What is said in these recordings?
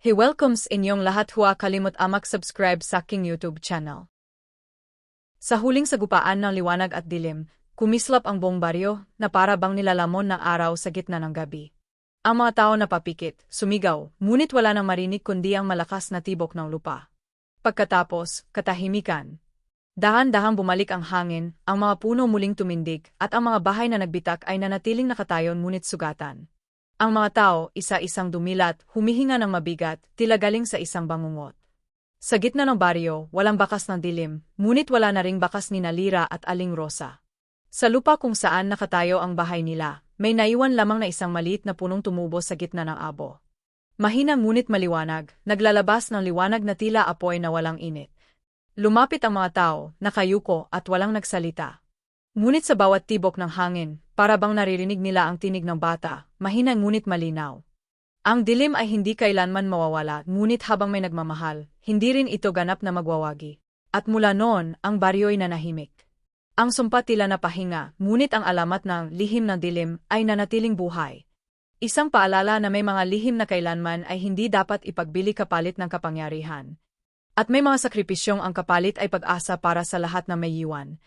He welcomes inyong lahat huwa kalimot amak subscribe sa aking YouTube channel. Sa huling sagupaan ng liwanag at dilim, kumislap ang buong baryo na para bang nilalamon ng araw sa gitna ng gabi. Ang mga tao napapikit, sumigaw, ngunit wala nang marinig kundi ang malakas na tibok ng lupa. Pagkatapos, katahimikan. Dahan-dahang bumalik ang hangin, ang mga puno muling tumindig, at ang mga bahay na nagbitak ay nanatiling nakatayon ngunit sugatan. Ang mga tao, isa-isang dumilat, humihinga ng mabigat, tila galing sa isang bangungot. Sa gitna ng baryo, walang bakas ng dilim, ngunit wala na ring bakas ni Nalira at Aling Rosa. Sa lupa kung saan nakatayo ang bahay nila, may naiwan lamang na isang maliit na punong tumubo sa gitna ng abo. Mahina ngunit maliwanag, naglalabas ng liwanag na tila apoy na walang init. Lumapit ang mga tao, nakayuko at walang nagsalita. Ngunit sa bawat tibok ng hangin, para bang naririnig nila ang tinig ng bata, mahina ngunit malinaw. Ang dilim ay hindi kailanman mawawala, ngunit habang may nagmamahal, hindi rin ito ganap na magwawagi. At mula noon, ang baryo'y nanahimik. Ang sumpa tila na pahinga, ngunit ang alamat ng lihim ng dilim ay nanatiling buhay. Isang paalala na may mga lihim na kailanman ay hindi dapat ipagbili kapalit ng kapangyarihan. At may mga sakripisyong ang kapalit ay pag-asa para sa lahat na may iwan,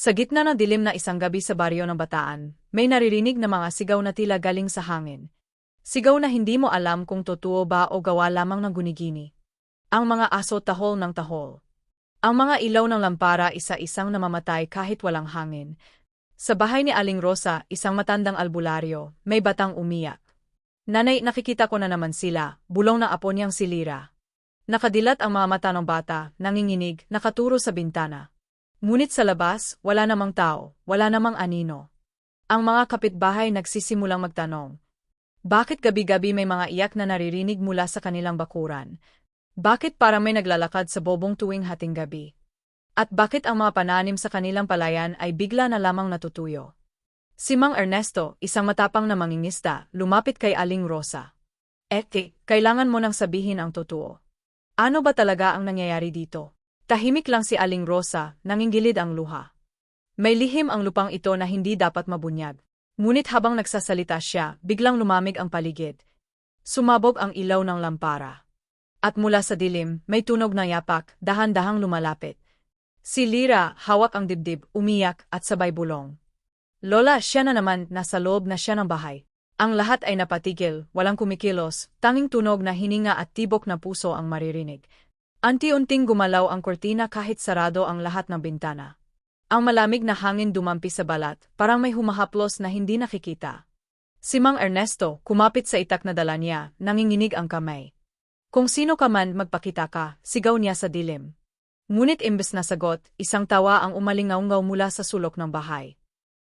sa gitna ng dilim na isang gabi sa baryo ng Bataan, may naririnig na mga sigaw na tila galing sa hangin. Sigaw na hindi mo alam kung totoo ba o gawa lamang ng gunigini. Ang mga aso tahol ng tahol. Ang mga ilaw ng lampara isa-isang namamatay kahit walang hangin. Sa bahay ni Aling Rosa, isang matandang albularyo, may batang umiyak. Nanay, nakikita ko na naman sila, bulong na apo niyang silira. Nakadilat ang mga mata ng bata, nanginginig, nakaturo sa bintana. Ngunit sa labas, wala namang tao, wala namang anino. Ang mga kapitbahay nagsisimulang magtanong. Bakit gabi-gabi may mga iyak na naririnig mula sa kanilang bakuran? Bakit para may naglalakad sa bobong tuwing hating gabi? At bakit ang mga pananim sa kanilang palayan ay bigla na lamang natutuyo? Si Mang Ernesto, isang matapang na mangingista, lumapit kay Aling Rosa. Ete, kailangan mo nang sabihin ang totoo. Ano ba talaga ang nangyayari dito? Tahimik lang si Aling Rosa, nangingilid ang luha. May lihim ang lupang ito na hindi dapat mabunyag. Ngunit habang nagsasalita siya, biglang lumamig ang paligid. Sumabog ang ilaw ng lampara. At mula sa dilim, may tunog na yapak, dahan-dahang lumalapit. Si Lira, hawak ang dibdib, umiyak, at sabay bulong. Lola, siya na naman, nasa loob na siya ng bahay. Ang lahat ay napatigil, walang kumikilos, tanging tunog na hininga at tibok na puso ang maririnig. Anti-unting gumalaw ang kortina kahit sarado ang lahat ng bintana. Ang malamig na hangin dumampi sa balat, parang may humahaplos na hindi nakikita. Si Mang Ernesto, kumapit sa itak na dala niya, nanginginig ang kamay. Kung sino ka man magpakita ka, sigaw niya sa dilim. Ngunit imbes na sagot, isang tawa ang umalingaw-ngaw mula sa sulok ng bahay.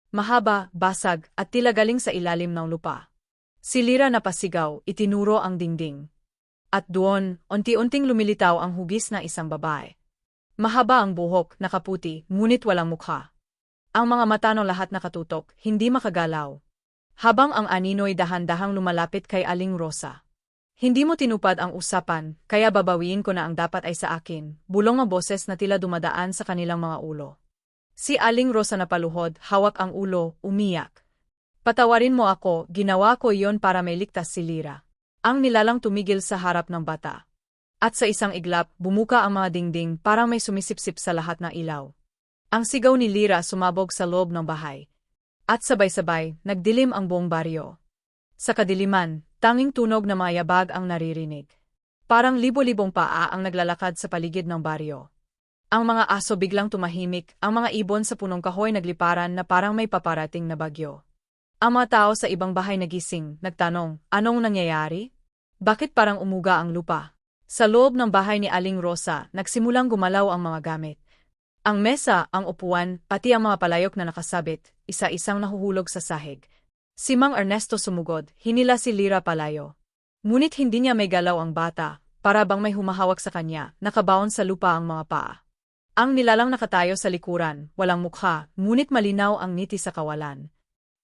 Mahaba, basag, at tila galing sa ilalim ng lupa. Si Lira na pasigaw, itinuro ang dingding. At doon, unti-unting lumilitaw ang hugis na isang babae. Mahaba ang buhok, nakaputi, ngunit walang mukha. Ang mga mata ng lahat nakatutok, hindi makagalaw. Habang ang anino'y dahan-dahang lumalapit kay Aling Rosa. Hindi mo tinupad ang usapan, kaya babawiin ko na ang dapat ay sa akin, bulong ang boses na tila dumadaan sa kanilang mga ulo. Si Aling Rosa na paluhod, hawak ang ulo, umiyak. Patawarin mo ako, ginawa ko iyon para may ligtas si Lira. Ang nilalang tumigil sa harap ng bata. At sa isang iglap, bumuka ang mga dingding para may sumisipsip sa lahat ng ilaw. Ang sigaw ni Lira sumabog sa loob ng bahay. At sabay-sabay, nagdilim ang buong baryo. Sa kadiliman, tanging tunog na mayabag ang naririnig. Parang libo-libong paa ang naglalakad sa paligid ng baryo. Ang mga aso biglang tumahimik, ang mga ibon sa punong kahoy nagliparan na parang may paparating na bagyo. Ang mga tao sa ibang bahay nagising, nagtanong, anong nangyayari? Bakit parang umuga ang lupa? Sa loob ng bahay ni Aling Rosa, nagsimulang gumalaw ang mga gamit. Ang mesa, ang upuan, pati ang mga palayok na nakasabit, isa-isang nahuhulog sa sahig. Si Mang Ernesto sumugod, hinila si Lira palayo. Ngunit hindi niya may galaw ang bata, para bang may humahawak sa kanya, nakabaon sa lupa ang mga paa. Ang nilalang nakatayo sa likuran, walang mukha, ngunit malinaw ang ngiti sa kawalan.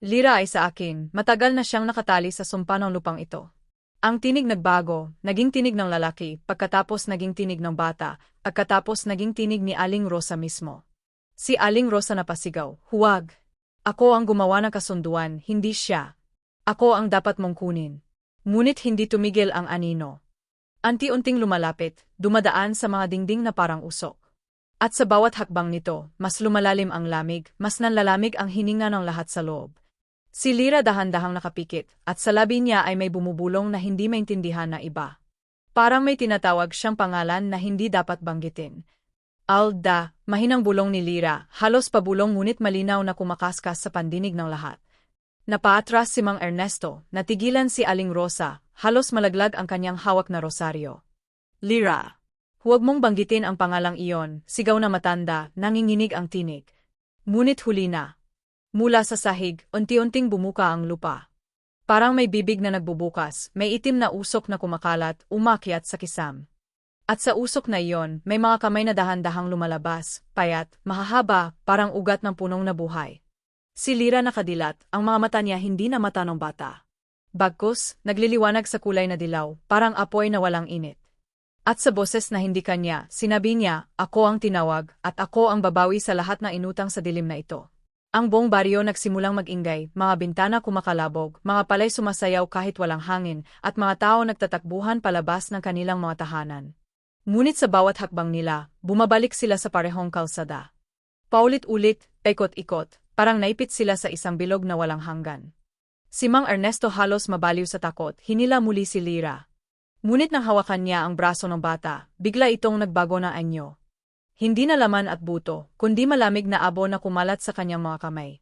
Lira ay sa akin, matagal na siyang nakatali sa sumpa ng lupang ito. Ang tinig nagbago, naging tinig ng lalaki, pagkatapos naging tinig ng bata, pagkatapos naging tinig ni Aling Rosa mismo. Si Aling Rosa napasigaw, huwag. Ako ang gumawa ng kasunduan, hindi siya. Ako ang dapat mong kunin. Ngunit hindi tumigil ang anino. Anti-unting lumalapit, dumadaan sa mga dingding na parang usok. At sa bawat hakbang nito, mas lumalalim ang lamig, mas nanlalamig ang hininga ng lahat sa loob. Si Lira dahan-dahang nakapikit, at sa labi niya ay may bumubulong na hindi maintindihan na iba. Parang may tinatawag siyang pangalan na hindi dapat banggitin. Alda, mahinang bulong ni Lira, halos pabulong ngunit malinaw na kumakaskas sa pandinig ng lahat. Napaatras si Mang Ernesto, natigilan si Aling Rosa, halos malaglag ang kanyang hawak na rosaryo. Lira, huwag mong banggitin ang pangalang iyon, sigaw na matanda, nanginginig ang tinig. Ngunit huli na. Mula sa sahig, unti-unting bumuka ang lupa. Parang may bibig na nagbubukas, may itim na usok na kumakalat, umakyat sa kisam. At sa usok na iyon, may mga kamay na dahan-dahang lumalabas, payat, mahahaba, parang ugat ng punong nabuhay. Si Lira nakadilat, ang mga mata niya hindi na mata ng bata. Bagkus, nagliliwanag sa kulay na dilaw, parang apoy na walang init. At sa boses na hindi kanya, sinabi niya, ako ang tinawag, at ako ang babawi sa lahat na inutang sa dilim na ito. Ang buong baryo nagsimulang mag-ingay, mga bintana kumakalabog, mga palay sumasayaw kahit walang hangin, at mga tao nagtatakbuhan palabas ng kanilang mga tahanan. Ngunit sa bawat hakbang nila, bumabalik sila sa parehong kalsada. Paulit-ulit, paikot-ikot, parang naipit sila sa isang bilog na walang hanggan. Si Mang Ernesto halos mabaliw sa takot, hinila muli si Lira. Ngunit nang hawakan niya ang braso ng bata, bigla itong nagbago na anyo. Hindi na laman at buto, kundi malamig na abo na kumalat sa kanyang mga kamay.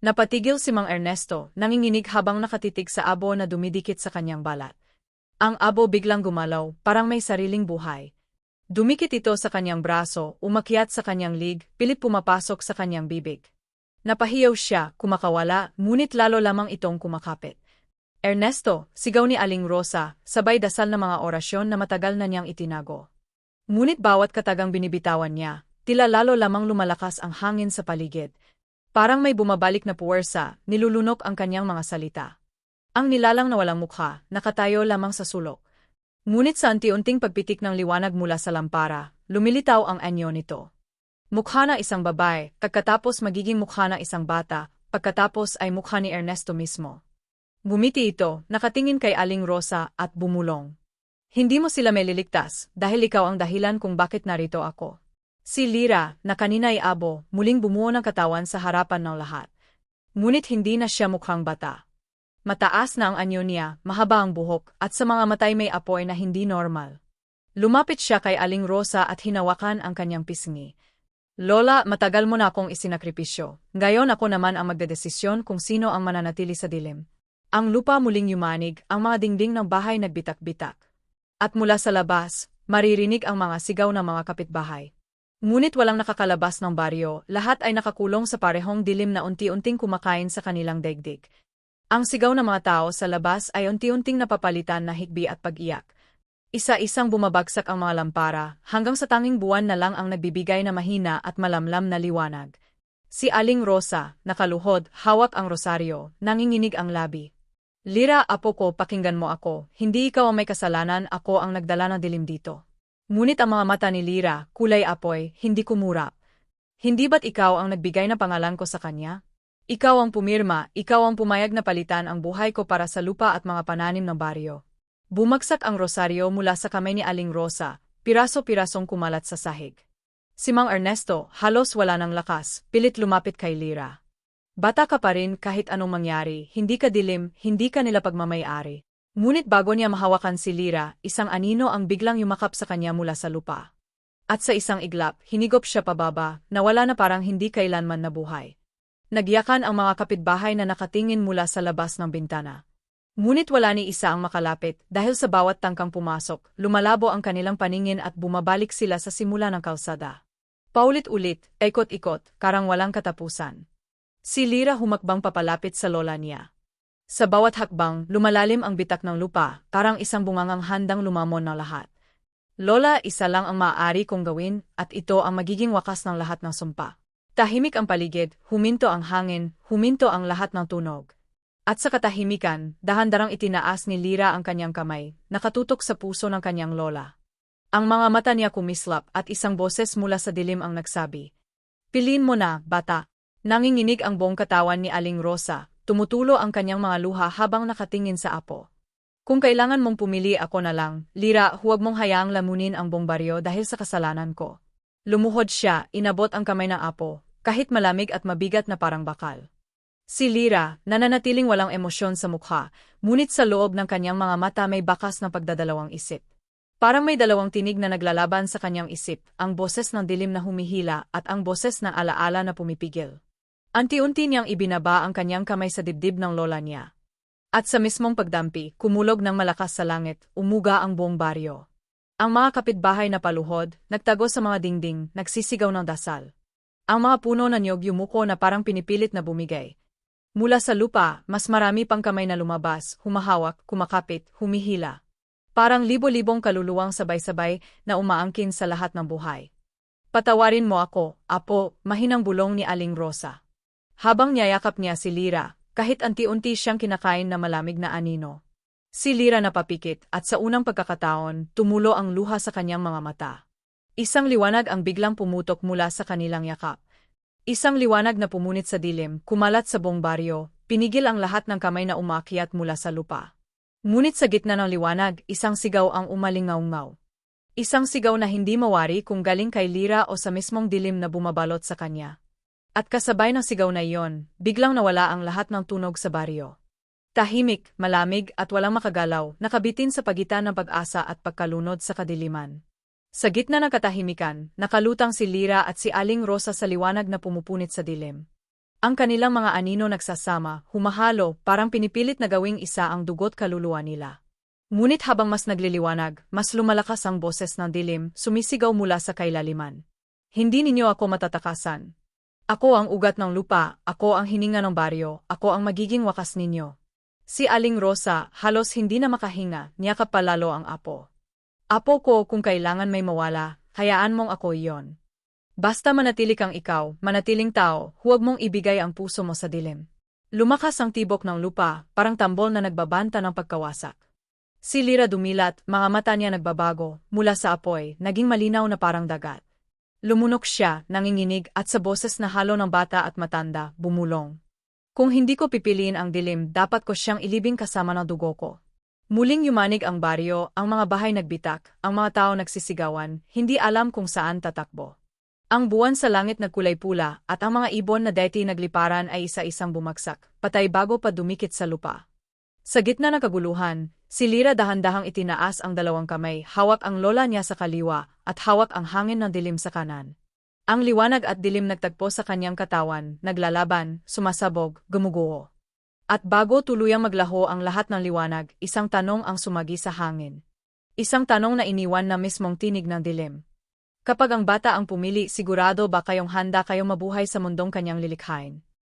Napatigil si Mang Ernesto, nanginginig habang nakatitig sa abo na dumidikit sa kanyang balat. Ang abo biglang gumalaw, parang may sariling buhay. Dumikit ito sa kanyang braso, umakyat sa kanyang lig, pilit pumapasok sa kanyang bibig. Napahiyaw siya, kumakawala, ngunit lalo lamang itong kumakapit. Ernesto, sigaw ni Aling Rosa, sabay dasal na mga orasyon na matagal na niyang itinago. Ngunit bawat katagang binibitawan niya, tila lalo lamang lumalakas ang hangin sa paligid. Parang may bumabalik na puwersa, nilulunok ang kanyang mga salita. Ang nilalang na walang mukha, nakatayo lamang sa sulok. Ngunit sa anti-unting pagpitik ng liwanag mula sa lampara, lumilitaw ang anyo nito. Mukha na isang babae, pagkatapos magiging mukha na isang bata, pagkatapos ay mukha ni Ernesto mismo. Bumiti ito, nakatingin kay Aling Rosa at bumulong. Hindi mo sila may liligtas, dahil ikaw ang dahilan kung bakit narito ako. Si Lira, na kanina ay abo, muling bumuo ng katawan sa harapan ng lahat. Ngunit hindi na siya mukhang bata. Mataas na ang anyo niya, mahaba ang buhok, at sa mga matay may apoy na hindi normal. Lumapit siya kay Aling Rosa at hinawakan ang kanyang pisngi. Lola, matagal mo na akong isinakripisyo. Ngayon ako naman ang magdedesisyon kung sino ang mananatili sa dilim. Ang lupa muling yumanig, ang mga dingding ng bahay nagbitak-bitak. At mula sa labas, maririnig ang mga sigaw ng mga kapitbahay. Ngunit walang nakakalabas ng baryo, lahat ay nakakulong sa parehong dilim na unti-unting kumakain sa kanilang daigdig. Ang sigaw ng mga tao sa labas ay unti-unting napapalitan na higbi at pag-iyak. Isa-isang bumabagsak ang mga lampara, hanggang sa tanging buwan na lang ang nagbibigay na mahina at malamlam na liwanag. Si Aling Rosa, nakaluhod, hawak ang rosaryo, nanginginig ang labi. Lira, apo ko, pakinggan mo ako, hindi ikaw ang may kasalanan, ako ang nagdala ng dilim dito. Ngunit ang mga mata ni Lira, kulay apoy, hindi kumurap. Hindi ba't ikaw ang nagbigay na pangalan ko sa kanya? Ikaw ang pumirma, ikaw ang pumayag na palitan ang buhay ko para sa lupa at mga pananim ng baryo. Bumagsak ang rosaryo mula sa kamay ni Aling Rosa, piraso-pirasong kumalat sa sahig. Si Mang Ernesto, halos wala ng lakas, pilit lumapit kay Lira. Bata ka pa rin kahit anong mangyari, hindi ka dilim, hindi ka nila pagmamayari. Ngunit bago niya mahawakan si Lira, isang anino ang biglang yumakap sa kanya mula sa lupa. At sa isang iglap, hinigop siya pababa, nawala na parang hindi kailanman nabuhay. Nagyakan ang mga kapitbahay na nakatingin mula sa labas ng bintana. Ngunit wala ni isa ang makalapit dahil sa bawat tangkang pumasok, lumalabo ang kanilang paningin at bumabalik sila sa simula ng kalsada. Paulit-ulit, ikot-ikot, karang walang katapusan. Si Lira humakbang papalapit sa lola niya. Sa bawat hakbang, lumalalim ang bitak ng lupa, parang isang bungangang handang lumamon ng lahat. Lola, isa lang ang maaari kong gawin, at ito ang magiging wakas ng lahat ng sumpa. Tahimik ang paligid, huminto ang hangin, huminto ang lahat ng tunog. At sa katahimikan, dahan-darang itinaas ni Lira ang kanyang kamay, nakatutok sa puso ng kanyang lola. Ang mga mata niya kumislap at isang boses mula sa dilim ang nagsabi. Pilin mo na, bata. Nanginginig ang buong katawan ni Aling Rosa, tumutulo ang kanyang mga luha habang nakatingin sa apo. Kung kailangan mong pumili ako na lang, Lira, huwag mong hayaang lamunin ang buong baryo dahil sa kasalanan ko. Lumuhod siya, inabot ang kamay ng apo, kahit malamig at mabigat na parang bakal. Si Lira, nananatiling walang emosyon sa mukha, ngunit sa loob ng kanyang mga mata may bakas ng pagdadalawang isip. Parang may dalawang tinig na naglalaban sa kanyang isip, ang boses ng dilim na humihila at ang boses ng alaala na pumipigil. Anti-unti niyang ibinaba ang kanyang kamay sa dibdib ng lola niya. At sa mismong pagdampi, kumulog ng malakas sa langit, umuga ang buong baryo. Ang mga kapitbahay na paluhod, nagtago sa mga dingding, nagsisigaw ng dasal. Ang mga puno na niyog yumuko na parang pinipilit na bumigay. Mula sa lupa, mas marami pang kamay na lumabas, humahawak, kumakapit, humihila. Parang libo-libong kaluluwang sabay-sabay na umaangkin sa lahat ng buhay. Patawarin mo ako, apo, mahinang bulong ni Aling Rosa. Habang niyayakap niya si Lira, kahit anti-unti siyang kinakain na malamig na anino. Si Lira napapikit at sa unang pagkakataon, tumulo ang luha sa kanyang mga mata. Isang liwanag ang biglang pumutok mula sa kanilang yakap. Isang liwanag na pumunit sa dilim, kumalat sa buong baryo, pinigil ang lahat ng kamay na umakyat mula sa lupa. Ngunit sa gitna ng liwanag, isang sigaw ang umalingaw-ngaw. Isang sigaw na hindi mawari kung galing kay Lira o sa mismong dilim na bumabalot sa kanya. At kasabay ng sigaw na iyon, biglang nawala ang lahat ng tunog sa baryo. Tahimik, malamig at walang makagalaw, nakabitin sa pagitan ng pag-asa at pagkalunod sa kadiliman. Sa gitna ng katahimikan, nakalutang si Lira at si Aling Rosa sa liwanag na pumupunit sa dilim. Ang kanilang mga anino nagsasama, humahalo, parang pinipilit na gawing isa ang dugot kaluluwa nila. Ngunit habang mas nagliliwanag, mas lumalakas ang boses ng dilim, sumisigaw mula sa kailaliman. Hindi ninyo ako matatakasan, ako ang ugat ng lupa, ako ang hininga ng baryo, ako ang magiging wakas ninyo. Si Aling Rosa, halos hindi na makahinga, niyakap palalo ang apo. Apo ko kung kailangan may mawala, hayaan mong ako iyon. Basta manatili kang ikaw, manatiling tao, huwag mong ibigay ang puso mo sa dilim. Lumakas ang tibok ng lupa, parang tambol na nagbabanta ng pagkawasak. Si Lira dumilat, mga mata niya nagbabago, mula sa apoy, naging malinaw na parang dagat. Lumunok siya, nanginginig at sa boses na halo ng bata at matanda, bumulong. Kung hindi ko pipiliin ang dilim, dapat ko siyang ilibing kasama ng dugo ko. Muling yumanig ang baryo, ang mga bahay nagbitak, ang mga tao nagsisigawan, hindi alam kung saan tatakbo. Ang buwan sa langit nagkulay pula at ang mga ibon na deti nagliparan ay isa-isang bumagsak, patay bago pa dumikit sa lupa. Sa gitna ng kaguluhan, si Lira dahan-dahang itinaas ang dalawang kamay, hawak ang lola niya sa kaliwa, at hawak ang hangin ng dilim sa kanan. Ang liwanag at dilim nagtagpo sa kanyang katawan, naglalaban, sumasabog, gumuguho. At bago tuluyang maglaho ang lahat ng liwanag, isang tanong ang sumagi sa hangin. Isang tanong na iniwan na mismong tinig ng dilim. Kapag ang bata ang pumili, sigurado ba kayong handa kayong mabuhay sa mundong kanyang lilikhain?